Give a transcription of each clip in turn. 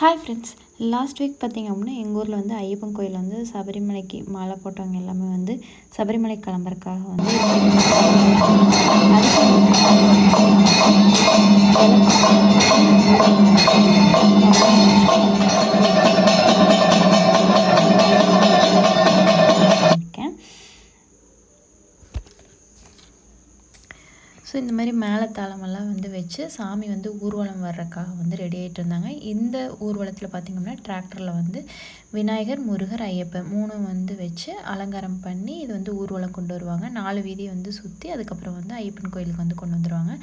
Hi friends last week பார்த்திங்க அப்படின்னா எங்கள் ஊரில் வந்து ஐயப்பன் கோயில் வந்து சபரிமலைக்கு மாலை போட்டவங்க எல்லாமே வந்து சபரிமலை கிளம்புறதுக்காக வந்து ஸோ இந்த மாதிரி மேலே தாளமெல்லாம் வந்து வச்சு சாமி வந்து ஊர்வலம் வர்றதுக்காக வந்து ரெடி ஆகிட்டு இருந்தாங்க. இந்த ஊர்வலத்தில் பார்த்திங்கன்னா டிராக்டரில் வந்து விநாயகர் முருகர் ஐயப்பன் மூணும் வந்து வச்சு அலங்காரம் பண்ணி இது வந்து ஊர்வலம் கொண்டு வருவாங்க. நாலு வீதியை வந்து சுற்றி அதுக்கப்புறம் வந்து ஐயப்பன் கோயிலுக்கு வந்து கொண்டு வந்துடுவாங்க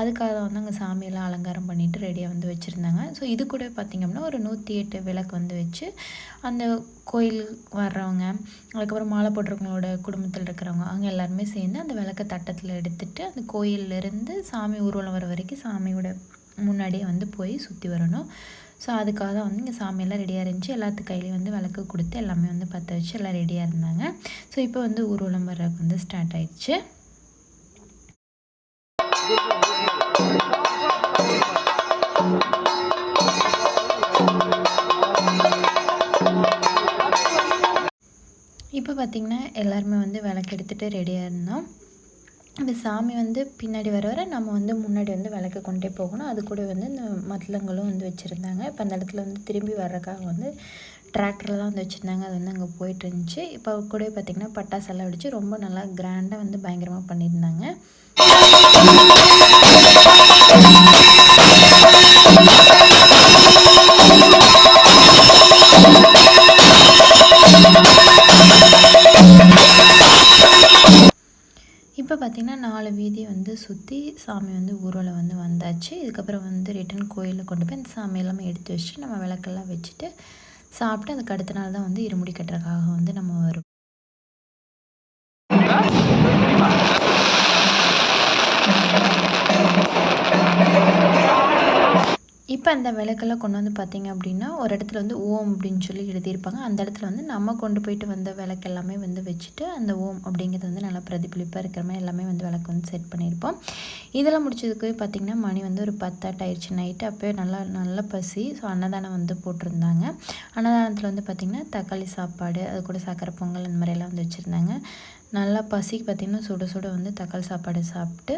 அதுக்காக வந்து அங்கே சாமியெல்லாம் அலங்காரம் பண்ணிவிட்டு ரெடியாக வந்து வச்சுருந்தாங்க. ஸோ இது கூட பார்த்திங்கன்னா ஒரு நூற்றி எட்டு விளக்கு வந்து வச்சு அந்த கோயில் வர்றவங்க அதுக்கப்புறம் மாலை போடுறவங்களோட குடும்பத்தில் இருக்கிறவங்க அவங்க எல்லாருமே சேர்ந்து அந்த விளக்க தட்டத்தில் எடுத்துகிட்டு அந்த கோயிலேருந்து சாமி ஊர்வலம் வர வரைக்கும் சாமியோட முன்னாடியே வந்து போய் சுற்றி வரணும். ஸோ அதுக்காக தான் வந்து இங்கே சாமியெல்லாம் ரெடியாக இருந்துச்சு. எல்லாத்து கையிலையும் வந்து விளக்கு கொடுத்து எல்லாமே வந்து பற்ற வச்சு எல்லாம் ரெடியாக இருந்தாங்க. ஸோ இப்போ வந்து ஊர்வலம் வர்றதுக்கு வந்து ஸ்டார்ட் ஆயிடுச்சு. இப்போ பார்த்திங்கன்னா எல்லாருமே வந்து விளக்கு எடுத்துகிட்டு ரெடியாக இருந்தோம். அந்த சாமி வந்து பின்னாடி வர வர நம்ம வந்து முன்னாடி வந்து விளக்கு கொண்டே போகணும். அது கூட வந்து இந்த மத்தளங்களும் வந்து வச்சுருந்தாங்க. இப்போ அந்த இடத்துல வந்து திரும்பி வர்றதுக்காக வந்து டிராக்டர்லாம் வந்து வச்சுருந்தாங்க. அது வந்து அங்கே போயிட்டு இருந்துச்சு. இப்போ கூட பார்த்திங்கன்னா பட்டாசெல்லாம் வெடிச்சு ரொம்ப நல்லா கிராண்டாக வந்து பயங்கரமாக பண்ணியிருந்தாங்க. இப்போ பார்த்திங்கன்னா நாலு வீதி வந்து சுற்றி சாமி வந்து ஊர்வலம் வந்து வந்தாச்சு. இதுக்கப்புறம் வந்து ரிட்டன் கோயிலில் கொண்டு போய் அந்த சாமி எல்லாமே எடுத்து வச்சுட்டு நம்ம விளக்கெல்லாம் வச்சுட்டு சாப்பிட்டு அதுக்கு அடுத்த நாள் தான் வந்து இருமுடி கட்டுறதுக்காக வந்து நம்ம வரும் அந்த விளக்கெல்லாம் கொண்டு வந்து பார்த்திங்க அப்படின்னா ஒரு இடத்துல வந்து ஓம் அப்படின்னு சொல்லி எழுதியிருப்பாங்க. அந்த இடத்துல வந்து நம்ம கொண்டு போயிட்டு வந்த விளக்கு எல்லாமே வந்து வச்சுட்டு அந்த ஓம் அப்படிங்கிறது வந்து நல்லா பிரதிபலிப்பாக இருக்கிற மாதிரி எல்லாமே வந்து விளக்கு வந்து செட் பண்ணியிருப்போம். இதெல்லாம் முடிச்சதுக்கு பார்த்திங்கன்னா மணி வந்து ஒரு பத்தாட்டு ஆயிடுச்சு. நைட்டு அப்போயே நல்லா நல்ல பசி. ஸோ அன்னதானம் வந்து போட்டிருந்தாங்க. அன்னதானத்தில் வந்து பார்த்திங்கன்னா தக்காளி சாப்பாடு அது கூட சக்கரை பொங்கல் அந்த மாதிரியெல்லாம் வந்து வச்சுருந்தாங்க. நல்லா பசிக்கு பார்த்திங்கன்னா சுட சுட வந்து தக்காளி சாப்பாடு சாப்பிட்டு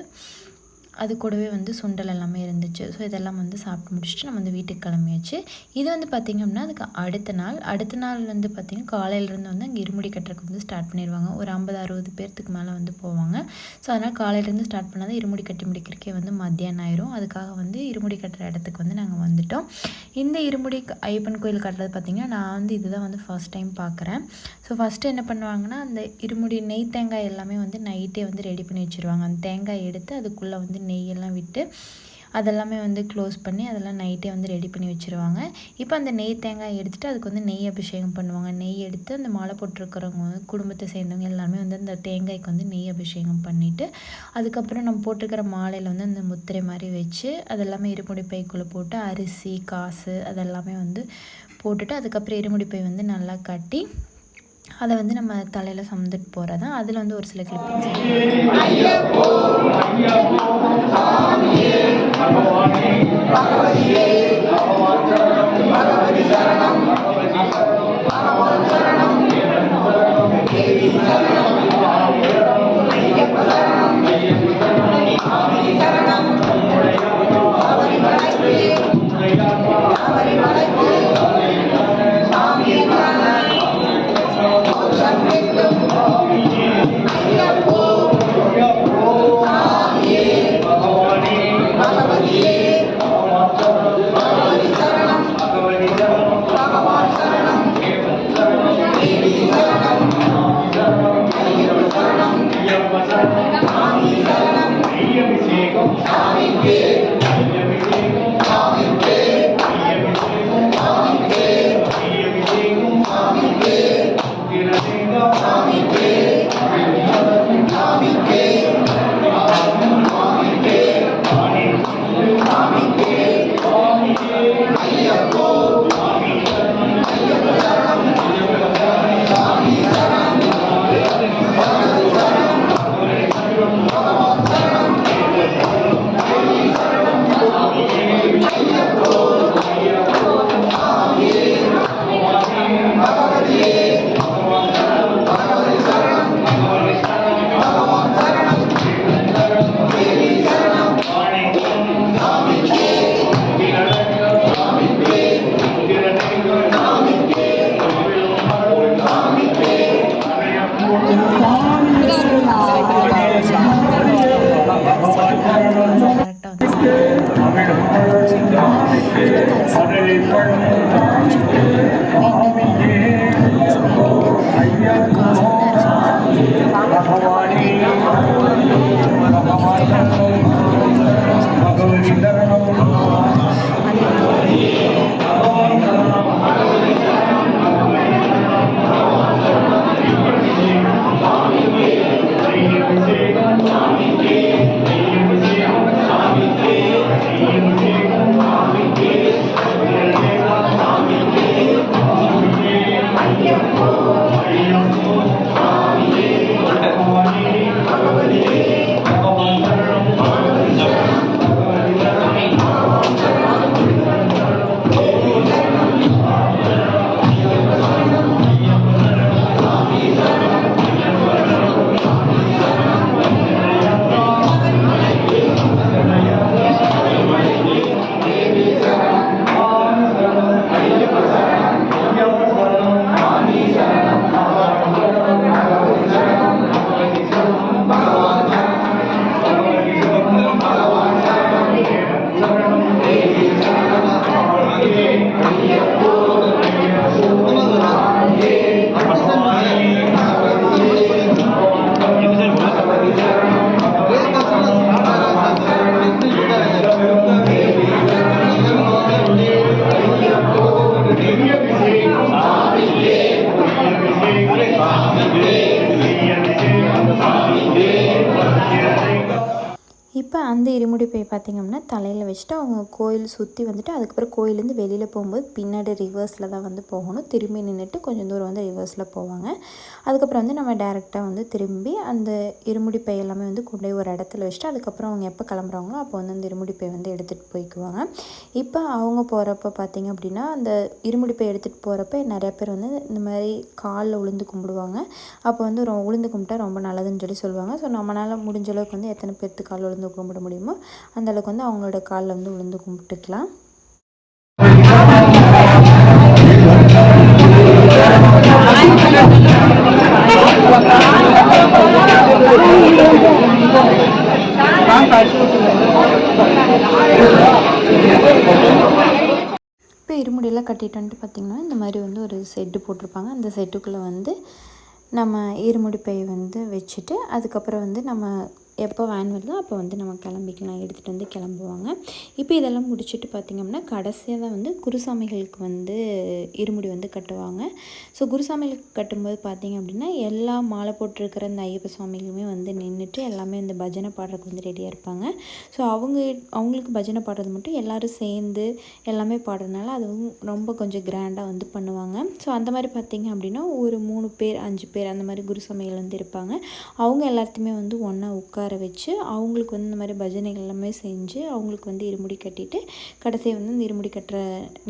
அது கூடவே வந்து சுண்டல் எல்லாமே இருந்துச்சு. ஸோ இதெல்லாம் வந்து சாப்பிட்டு முடிச்சுட்டு நம்ம வந்து வீட்டுக்கு கிளம்பியாச்சு. இது வந்து பார்த்திங்க அப்படின்னா அதுக்கு அடுத்த நாள். அடுத்த நாள் வந்து பார்த்திங்கன்னா காலையிலேருந்து வந்து அங்கே இருமுடி கட்டுறதுக்கு வந்து ஸ்டார்ட் பண்ணிடுவாங்க ஒரு ஐம்பது அறுபது பேர்த்துக்கு மேலே வந்து போவாங்க. ஸோ அதனால் காலையிலேருந்து ஸ்டார்ட் பண்ணால் இருமுடி கட்டி முடிக்கிறக்கே வந்து மத்தியானம் ஆயிரும். அதுக்காக வந்து இருமுடி கட்டுற இடத்துக்கு வந்து நாங்கள் வந்துட்டோம். இந்த இருமுடி ஐயப்பன் கோயில் கட்டுறது பார்த்திங்கன்னா நான் வந்து இதுதான் வந்து ஃபஸ்ட் டைம் பார்க்குறேன் ஸோ ஃபஸ்ட்டு என்ன பண்ணுவாங்கன்னா அந்த இருமுடி நெய் தேங்காய் எல்லாமே வந்து நைட்டே வந்து ரெடி பண்ணி வச்சுருவாங்க. அந்த தேங்காய் எடுத்து அதுக்குள்ளே வந்து நெய்யெல்லாம் விட்டு அதெல்லாமே வந்து க்ளோஸ் பண்ணி அதெல்லாம் நைட்டே வந்து ரெடி பண்ணி வச்சுருவாங்க. இப்போ அந்த நெய் தேங்காய் எடுத்துகிட்டு அதுக்கு வந்து நெய் அபிஷேகம் பண்ணுவாங்க. நெய் எடுத்து அந்த மாலை போட்டிருக்கிறவங்க குடும்பத்தை சேர்ந்தவங்க எல்லாமே வந்து அந்த தேங்காய்க்கு வந்து நெய் அபிஷேகம் பண்ணிவிட்டு அதுக்கப்புறம் நம்ம போட்டிருக்கிற மாலையில் வந்து அந்த முத்திரை மாதிரி வச்சு அதெல்லாமே இருமுடி பைக்குள்ளே போட்டு அரிசி காசு அதெல்லாமே வந்து போட்டுட்டு அதுக்கப்புறம் இருமுடி பை வந்து நல்லா கட்டி அதை வந்து நம்ம தலையில் சமந்துட்டு போகிறது தான் அதில் வந்து ஒரு சில கிளிப்பிங்ஸ் Thank you. வந்து அரிசி இருமுடி பை பார்த்திங்கன்னா தலையில் வச்சுட்டு அவங்க கோயில் சுற்றி வந்துட்டு அதுக்கப்புறம் கோயிலேருந்து வெளியில் போகும்போது பின்னாடி ரிவர்ஸில் தான் வந்து போகணும். திரும்பி நின்றுட்டு கொஞ்சம் தூரம் வந்து ரிவர்ஸில் போவாங்க. அதுக்கப்புறம் வந்து நம்ம டேரெக்டாக வந்து திரும்பி அந்த இருமுடி பை எல்லாமே வந்து கொண்டு போய் ஒரு இடத்துல வச்சுட்டு அதுக்கப்புறம் அவங்க எப்போ கிளம்புறாங்களோ அப்போ வந்து அந்த இருமுடி பை வந்து எடுத்துகிட்டு போய்க்குவாங்க. இப்போ அவங்க போகிறப்ப பார்த்திங்க அப்படின்னா அந்த இருமுடி பை எடுத்துகிட்டு போகிறப்ப நிறைய பேர் வந்து இந்த மாதிரி காலில் உளுந்து கும்பிடுவாங்க. அப்போ வந்து ரொ உளுந்து கும்பிட்டா ரொம்ப நல்லதுன்னு சொல்லி சொல்லுவாங்க. ஸோ நம்மளால் முடிஞ்ச அளவுக்கு வந்து எத்தனை பேர்த்து காலில் உளுந்து கும்பிட முடியுமோ முடியுமோ அந்தளவுக்கு வந்து அவங்களோட காலில் வந்து விழுந்து கும்பிட்டுக்கலாம். இப்போ இருமுடியெல்லாம் கட்டிட்டு வந்துட்டு பார்த்திங்கன்னா இந்த மாதிரி வந்து ஒரு செட்டு போட்டிருப்பாங்க. அந்த செட்டுக்குள்ளே வந்து நம்ம இருமுடி பை வந்து வச்சுட்டு அதுக்கப்புறம் வந்து நம்ம எப்போ வேன் வருதோ அப்போ வந்து நம்ம கிளம்பிக்கலாம் எடுத்துகிட்டு வந்து கிளம்புவாங்க. இப்போ இதெல்லாம் முடிச்சுட்டு பார்த்திங்க அப்படின்னா கடைசியாக தான் வந்து குருசாமிகளுக்கு வந்து இருமுடி வந்து கட்டுவாங்க. ஸோ குருசாமிகளுக்கு கட்டும்போது பார்த்திங்க அப்படின்னா எல்லா மாலை போட்டிருக்கிற இந்த ஐயப்ப சுவாமிகளுமே வந்து நின்றுட்டு எல்லாமே இந்த பஜனை பாடுறதுக்கு வந்து ரெடியாக இருப்பாங்க. ஸோ அவங்க அவங்களுக்கு பஜனை பாடுறது மட்டும் எல்லோரும் சேர்ந்து எல்லாமே பாடுறதுனால அதுவும் ரொம்ப கொஞ்சம் கிராண்டாக வந்து பண்ணுவாங்க. ஸோ அந்த மாதிரி பார்த்திங்க அப்படின்னா ஒரு மூணு பேர் அஞ்சு பேர் அந்த மாதிரி குருசாமிகள் வந்து இருப்பாங்க. அவங்க எல்லாத்தையுமே வந்து ஒன்றா உட்கார உட்கார வச்சு அவங்களுக்கு வந்து இந்த மாதிரி பஜனைகள் எல்லாமே செஞ்சு அவங்களுக்கு வந்து இருமுடி கட்டிட்டு கடைசியாக வந்து இந்த இருமுடி கட்டுற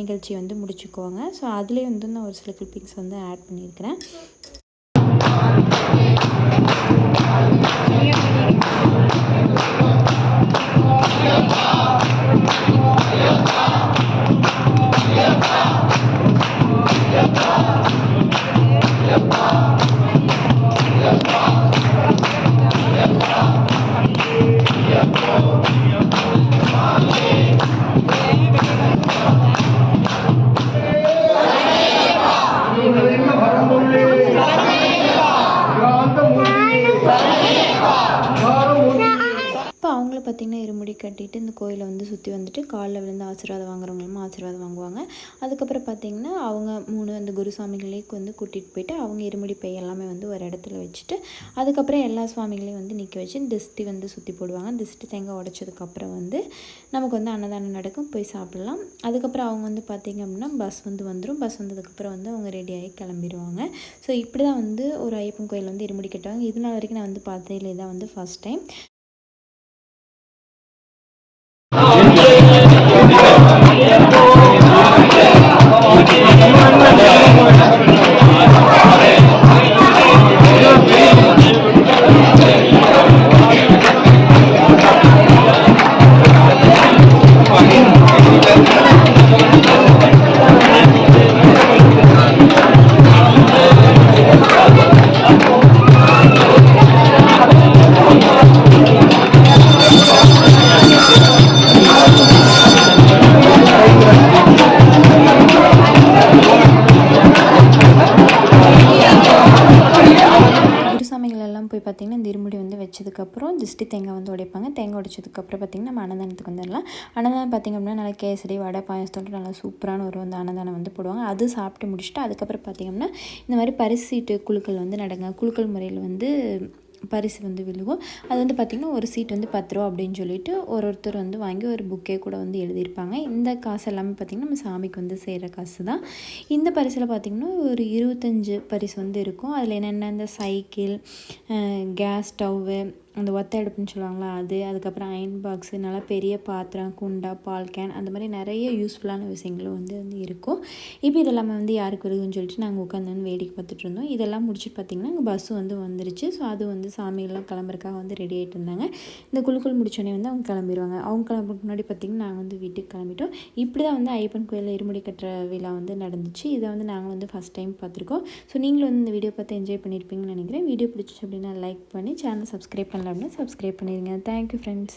நிகழ்ச்சியை வந்து முடிச்சுக்குவாங்க. ஸோ அதுலேயே வந்து நான் ஒரு சில கிளிப்பிங்ஸ் வந்து ஆட் பண்ணியிருக்கிறேன். காலில் விழுந்து ஆசீர்வாதம் வாங்குறவங்களும் ஆசீர்வாதம் வாங்குவாங்க. அதுக்கப்புறம் பார்த்திங்கன்னா அவங்க மூணு அந்த குருசாமிகளே வந்து கூட்டிகிட்டு போயிட்டு அவங்க இருமுடி பை எல்லாமே வந்து ஒரு இடத்துல வச்சுட்டு அதுக்கப்புறம் எல்லா சுவாமிகளையும் வந்து நிற்க வச்சு திஷ்டி வந்து சுற்றி போடுவாங்க. திஷ்டி தேங்காய் உடச்சதுக்கப்புறம் வந்து நமக்கு வந்து அன்னதானம் நடக்கும். போய் சாப்பிட்லாம். அதுக்கப்புறம் அவங்க வந்து பார்த்திங்க அப்படின்னா பஸ் வந்து வந்துடும் பஸ் வந்ததுக்கப்புறம் வந்து அவங்க ரெடியாகி கிளம்பிடுவாங்க. ஸோ இப்படி தான் வந்து ஒரு ஐயப்பன் கோயில் வந்து இருமுடி கட்டுவாங்க. இது நாள் வரைக்கும் நான் வந்து பார்த்ததில்லை தான் வந்து ஃபஸ்ட் டைம் எல்லாம் போய் பார்த்திங்கன்னா திருமுடி வந்து வச்சதுக்கப்புறம் திருஷ்டி தேங்காய் வந்து உடைப்பாங்க. தேங்காய் உடைச்சதுக்கப்புறம் பார்த்திங்கன்னா நம்ம அன்னதானத்துக்கு வந்துடலாம். அன்னதானம் பார்த்திங்க அப்படின்னா நல்லா கேசரி வடை பாயசத்தோட நல்லா சூப்பரான ஒரு வந்து அன்னதானம் வந்து போடுவாங்க. அது சாப்பிட்டு முடிச்சுட்டு அதுக்கப்புறம் பார்த்திங்கன்னா இந்த மாதிரி பரிசீட்டு குழுக்கள் வந்து நடங்க. குழுக்கள் முறையில் வந்து பரிசு வந்து விழுகும். அது வந்து பார்த்திங்கன்னா ஒரு சீட் வந்து பத்து ரூபா அப்படின்னு சொல்லிட்டு ஒரு ஒருத்தர் வந்து வாங்கி ஒரு புக்கே கூட வந்து எழுதியிருப்பாங்க. இந்த காசு எல்லாமே பார்த்திங்கன்னா நம்ம சாமிக்கு வந்து செய்கிற காசு தான் இந்த பரிசில் பார்த்திங்கன்னா ஒரு இருபத்தஞ்சு பரிசு வந்து இருக்கும். அதில் என்னென்ன? இந்த சைக்கிள் கேஸ் ஸ்டவ்வு அந்த ஒத்த அடுப்புன்னு சொல்லுவாங்களா அது அதுக்கப்புறம் அயன் பாக்ஸு நல்லா பெரிய பாத்திரம் குண்டா பால் கேன் அந்த மாதிரி நிறைய யூஸ்ஃபுல்லான விஷயங்களும் வந்து வந்து இருக்கும். இப்போ இதெல்லாமே வந்து யாருக்கு வருதுன்னு சொல்லிட்டு நாங்கள் உட்காந்து வந்து வேடிக்கை பார்த்துட்டு இருந்தோம். இதெல்லாம் முடிச்சுட்டு பார்த்திங்கன்னா அங்கே பஸ்ஸு வந்து வந்துருச்சு. ஸோ அது வந்து சாமியெல்லாம் கிளம்புறக்காக வந்து ரெடி ஆகிட்டு இருந்தாங்க. இந்த குழுக்கள் முடிச்சோடனே வந்து அவங்க கிளம்பிடுவாங்க அவங்க கிளம்புறதுக்கு முன்னாடி பார்த்திங்கன்னா நாங்கள் வந்து வீட்டுக்கு கிளம்பிட்டோம். இப்படி தான் வந்து ஐயப்பன் கோயிலில் இருமுடி கட்டுற விழா வந்து நடந்துச்சு. இதை வந்து நாங்கள் வந்து ஃபஸ்ட் டைம் பார்த்துருக்கோம். ஸோ நீங்களும் வந்து இந்த வீடியோ பார்த்து என்ஜாய் பண்ணியிருப்பீங்கன்னு நினைக்கிறேன். வீடியோ பிடிச்சிச்சு அப்படின்னா லைக் பண்ணி சேனல் சப்ஸ்கிரைப் பண்ணலாம். சேனல் அப்படின்னா சப்ஸ்கிரைப் பண்ணிடுங்க. Thank you friends